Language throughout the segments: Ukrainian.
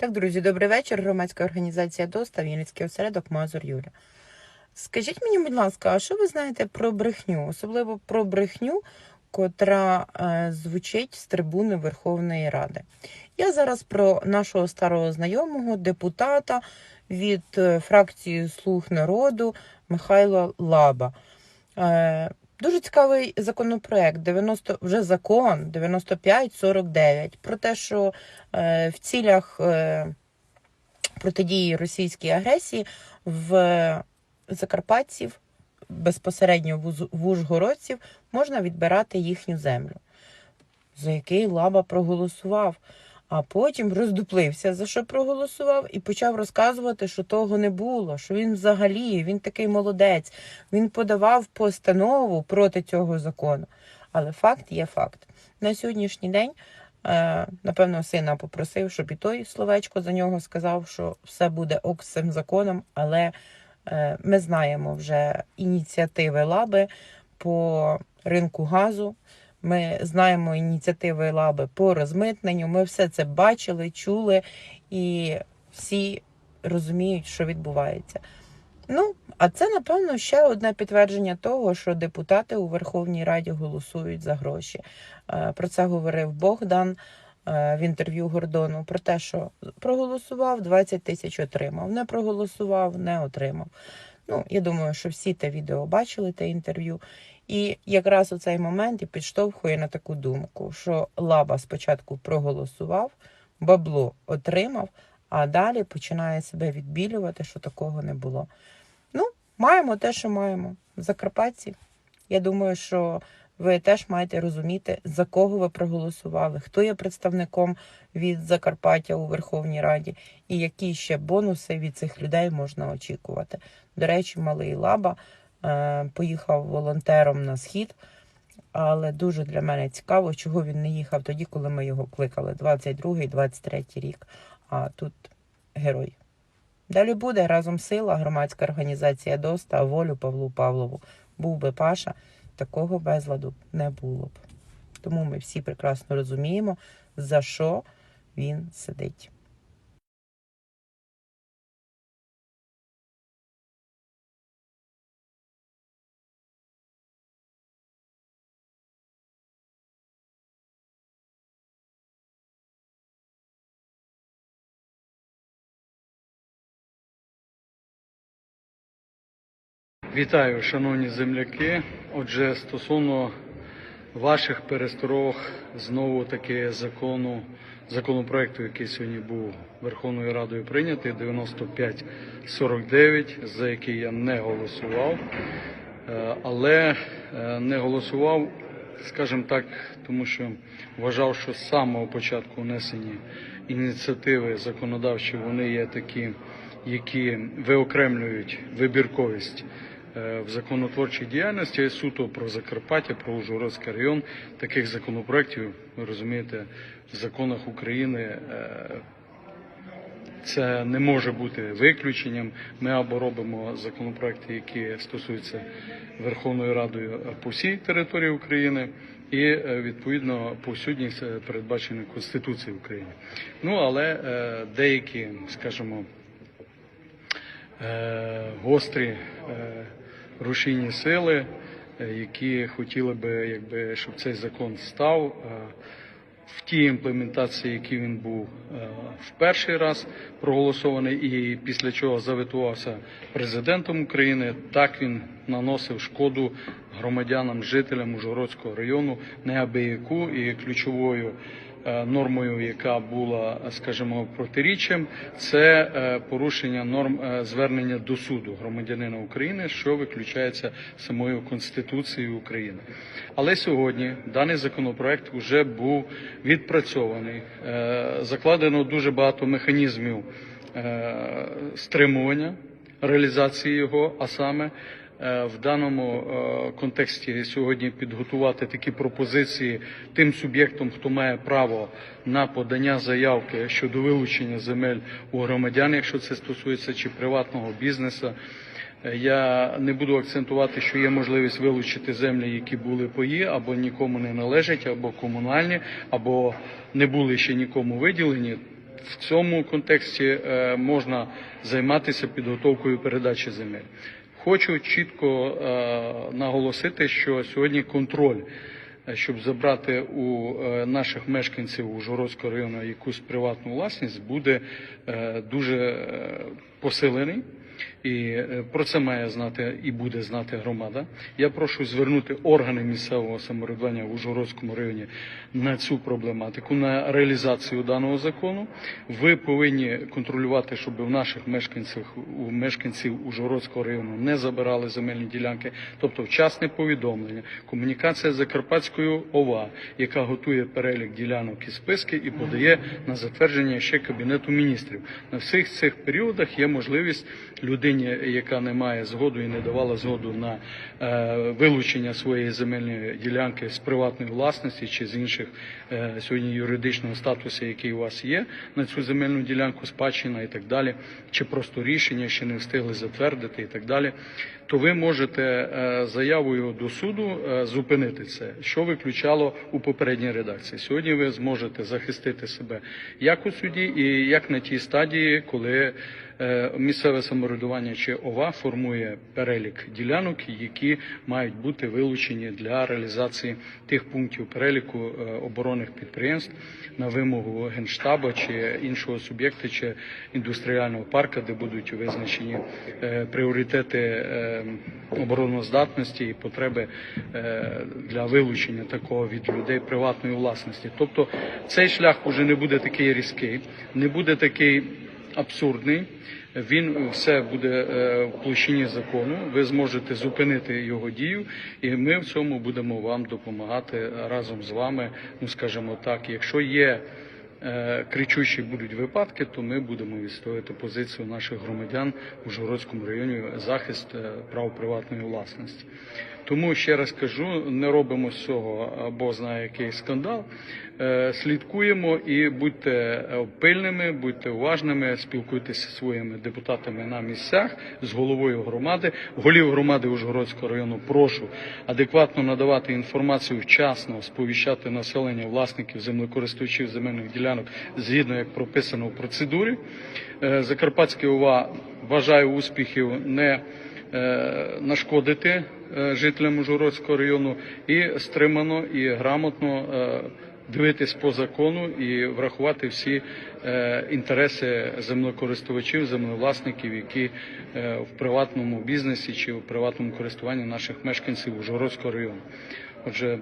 Так, друзі, добрий вечір. Громадська організація ДОСТА, Вінницький осередок Мазур Юля. Скажіть мені, будь ласка, а що ви знаєте про брехню, особливо про брехню, котра е, звучить з трибуни Верховної Ради? Я зараз про нашого старого знайомого, депутата від е, фракції Слуг народу Михайла Лаба. Е, Дуже цікавий законопроект, 90, вже закон 9549, про те, що е, в цілях е, протидії російській агресії в закарпатців, безпосередньо в ужгородців, можна відбирати їхню землю, за який Лаба проголосував. А потім роздуплився, за що проголосував, і почав розказувати, що того не було, що він взагалі, він такий молодець, він подавав постанову проти цього закону. Але факт є факт. На сьогоднішній день, е, напевно, сина попросив, щоб і той словечко за нього сказав, що все буде ок з цим законом, але е, ми знаємо вже ініціативи Лаби по ринку газу. Ми знаємо ініціативи Лаби по розмитненню. Ми все це бачили, чули, і всі розуміють, що відбувається. Ну, а це, напевно, ще одне підтвердження того, що депутати у Верховній Раді голосують за гроші. Е, Про це говорив Богдан е, в інтерв'ю Гордону про те, що проголосував, 20 тисяч отримав, не проголосував, не отримав. Ну, я думаю, що всі те відео бачили, те інтерв'ю. І якраз у цей момент і підштовхує на таку думку, що Лаба спочатку проголосував, бабло отримав, а далі починає себе відбілювати, що такого не було. Ну, маємо те, що маємо. Закарпатці. Я думаю, що ви теж маєте розуміти, за кого ви проголосували, хто є представником від Закарпаття у Верховній Раді, і які ще бонуси від цих людей можна очікувати. До речі, малий Лаба е, поїхав волонтером на схід. Але дуже для мене цікаво, чого він не їхав тоді, коли ми його кликали 22-23 рік. А тут герой. Далі буде разом сила, громадська організація ДОСТА, волю Павлу Павлову. Був би Паша, такого безладу не було б. Тому ми всі прекрасно розуміємо, за що він сидить. Вітаю, шановні земляки. Отже, стосовно ваших пересторог знову таки закону, законопроекту, який сьогодні був Верховною Радою прийнятий, 9549, за який я не голосував, Е, але е, не голосував, скажімо так, тому що вважав, що з самого початку внесені ініціативи законодавчі, вони є такі, які виокремлюють вибірковість в законотворчій діяльності суто про Закарпаття, про Ужгородський район. Таких законопроєктів, ви розумієте, в законах України е, це не може бути виключенням. Ми або робимо законопроекти, які стосуються Верховною Радою по всій території України, і е, відповідно повсюдність е, передбачена Конституцією України. Ну але е, деякі, скажімо, е, гострі е, рушійні сили, е, які хотіли би, якби, щоб цей закон став в тій імплементації, які він був е, в перший раз проголосований, і після чого заветувався президентом України, так він наносив шкоду громадянам, жителям Ужгородського району неабияку і ключовою нормою, яка була, скажімо, протиріччям, це е, порушення норм е, звернення до суду громадянина України, що виключається самою Конституцією України. Але сьогодні даний законопроект вже був відпрацьований, Е, закладено дуже багато механізмів е, стримування реалізації його, а саме е, в даному е, контексті сьогодні підготувати такі пропозиції тим суб'єктам, хто має право на подання заявки щодо вилучення земель у громадян, якщо це стосується чи приватного бізнесу. Е, Я не буду акцентувати, що є можливість вилучити землі, які були пої, або нікому не належать, або комунальні, або не були ще нікому виділені. в цьому контексті е, можна займатися підготовкою передачі земель. Хочу чітко е, наголосити, що сьогодні контроль, е, щоб забрати у е, наших мешканців Ужгородського району якусь приватну власність, буде дуже посилений. І е, про це має знати і буде знати громада. Я прошу звернути органи місцевого самоврядування в Ужгородському районі на цю проблематику, на реалізацію даного закону. Ви повинні контролювати, щоб в наших мешканців у мешканців Ужгородського району не забирали земельні ділянки, тобто вчасне повідомлення, комунікація з Закарпатською ОВА, яка готує перелік ділянок і списки і подає на затвердження ще кабінету міністрів. На всіх цих періодах є можливість людині, яка не має згоду і не давала згоду на е, вилучення своєї земельної ділянки з приватної власності чи з інших е, сьогодні юридичного статусу, який у вас є на цю земельну ділянку, спадщина і так далі, чи просто рішення ще не встигли затвердити і так далі. То ви можете е, заявою до суду зупинити це, що виключало у попередній редакції. Сьогодні ви зможете захистити себе як у суді, і як на тій стадії, коли місцеве самоврядування чи ОВА формує перелік ділянок, які мають бути вилучені для реалізації тих пунктів переліку е, оборонних підприємств на вимогу генштабу чи іншого суб'єкта чи індустріального парка, де будуть визначені е, пріоритети е, обороноздатності і потреби е, для вилучення такого від людей приватної власності. Тобто цей шлях уже не буде такий різкий, не буде такий абсурдний. Він все буде е, в площині закону. Ви зможете зупинити його дію, і ми в цьому будемо вам допомагати разом з вами. Ну скажімо так, якщо є е, кричущі будуть випадки, то ми будемо відстоювати позицію наших громадян у Ужгородському районі захист е, прав приватної власності. Тому ще раз кажу, не робимо з цього або знає який скандал. Е, Слідкуємо і будьте пильними, будьте уважними, спілкуйтеся зі своїми депутатами на місцях з головою громади. Голів громади Ужгородського району прошу адекватно надавати інформацію вчасно, сповіщати населення власників землекористувачів земельних ділянок згідно як прописано в процедурі. Е, Закарпатський ОВА бажаю успіхів не е, нашкодити жителям Ужгородського району і стримано і грамотно е, дивитись по закону і врахувати всі е, інтереси землекористувачів, землевласників, які е, в приватному бізнесі чи в приватному користуванні наших мешканців Ужгородського району. Отже,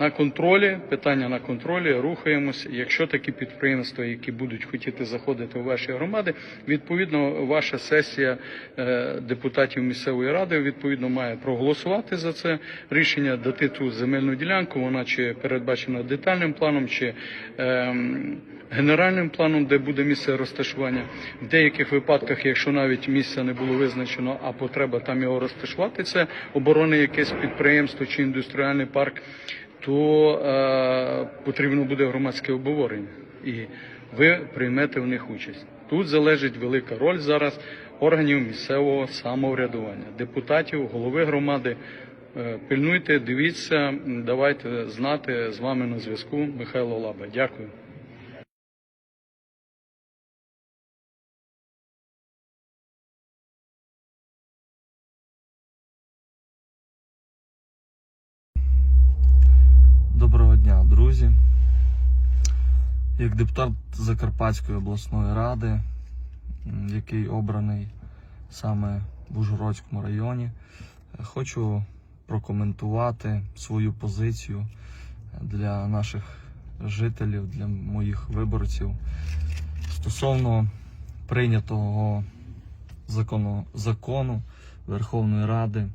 на контролі, питання на контролі, рухаємося. Якщо такі підприємства, які будуть хотіти заходити у ваші громади, відповідно, ваша сесія е, депутатів місцевої ради відповідно має проголосувати за це рішення, дати ту земельну ділянку. Вона чи передбачена детальним планом, чи ем, генеральним планом, де буде місце розташування. В деяких випадках, якщо навіть місця не було визначено, а потреба там його розташувати, це оборонне якесь підприємство чи індустріальний парк то е, потрібно буде громадське обговорення, і ви приймете в них участь. Тут залежить велика роль зараз органів місцевого самоврядування, депутатів, голови громади. Е, Пильнуйте, дивіться, давайте знати з вами на зв'язку. Михайло Лаба. Дякую. Депутат Закарпатської обласної ради, який обраний саме в Ужгородському районі, е, хочу прокоментувати свою позицію для наших жителів, для моїх виборців стосовно прийнятого закону, закону Верховної Ради,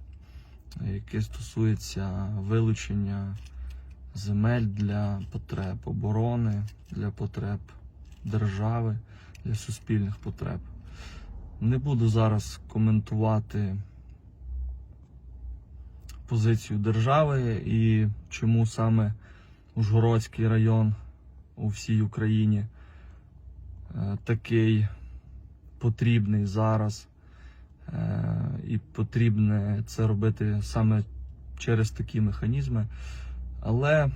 який стосується вилучення земель для потреб оборони, для потреб держави, для суспільних потреб. Не буду зараз коментувати позицію держави і чому саме Ужгородський район у всій Україні е, такий потрібний зараз. Е, І потрібне це робити саме через такі механізми. Але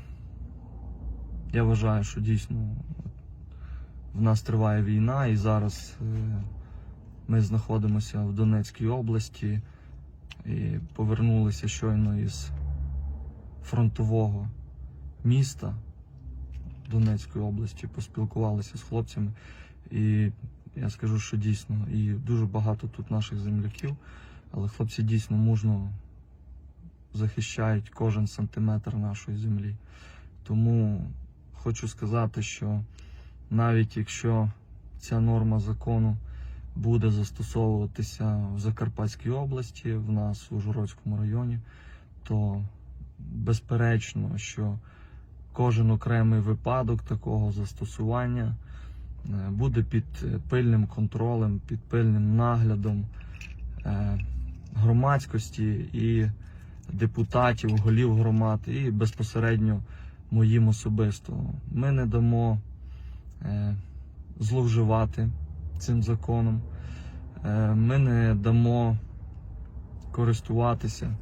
я вважаю, що дійсно в нас триває війна, і зараз е, ми знаходимося в Донецькій області і повернулися щойно із фронтового міста Донецької області, поспілкувалися з хлопцями. І я скажу, що дійсно, і дуже багато тут наших земляків, але хлопці дійсно мужно захищають кожен сантиметр нашої землі. Тому хочу сказати, що навіть якщо ця норма закону буде застосовуватися в Закарпатській області, в нас в Ужгородському районі, то безперечно, що кожен окремий випадок такого застосування е, буде під пильним контролем, під пильним наглядом е, громадськості і депутатів, голів громад, і безпосередньо моїм особисто. Ми не дамо е, зловживати цим законом. Е, Ми не дамо користуватися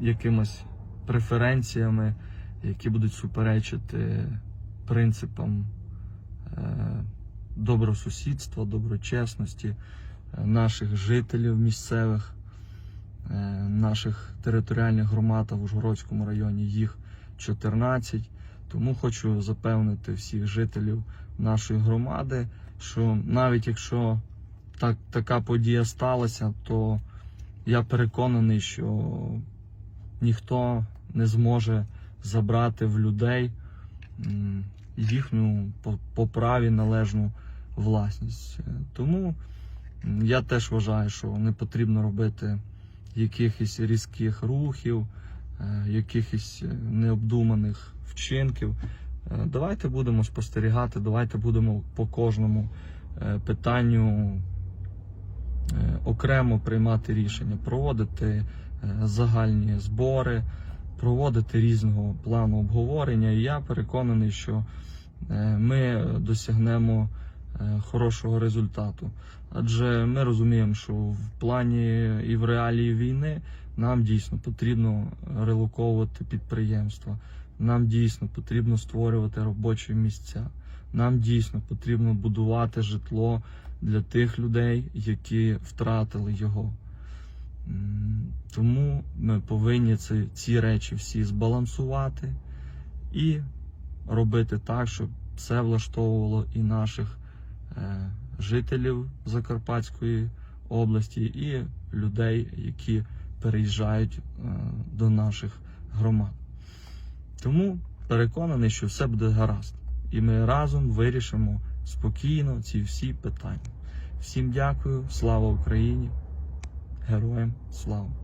якимось преференціями, які будуть суперечити принципам е, добросусідства, доброчесності е, наших жителів місцевих, наших територіальних громад в Ужгородському районі їх 14. Тому хочу запевнити всіх жителів нашої громади, що навіть якщо так, така подія сталася, то я переконаний, що ніхто не зможе забрати в людей їхню по, по праві належну власність. Е, Тому я теж вважаю, що не потрібно робити якихось різких рухів, е, якихось е, необдуманих вчинків. Е, Давайте будемо спостерігати, давайте будемо по кожному питанню окремо приймати рішення, проводити загальні збори, проводити різного плану обговорення. І я переконаний, що ми досягнемо хорошого результату. Адже ми розуміємо, що в плані і в реалії війни нам дійсно потрібно релоковувати підприємства. Нам дійсно потрібно створювати робочі місця. Нам дійсно потрібно будувати житло для тих людей, які втратили його. Тому ми повинні ці, ці речі всі збалансувати і робити так, щоб все влаштовувало і наших е, жителів Закарпатської області, і людей, які переїжджають е, до наших громад. Тому переконаний, що все буде гаразд. І ми разом вирішимо спокійно ці всі питання. Всім дякую, слава Україні, героям слава!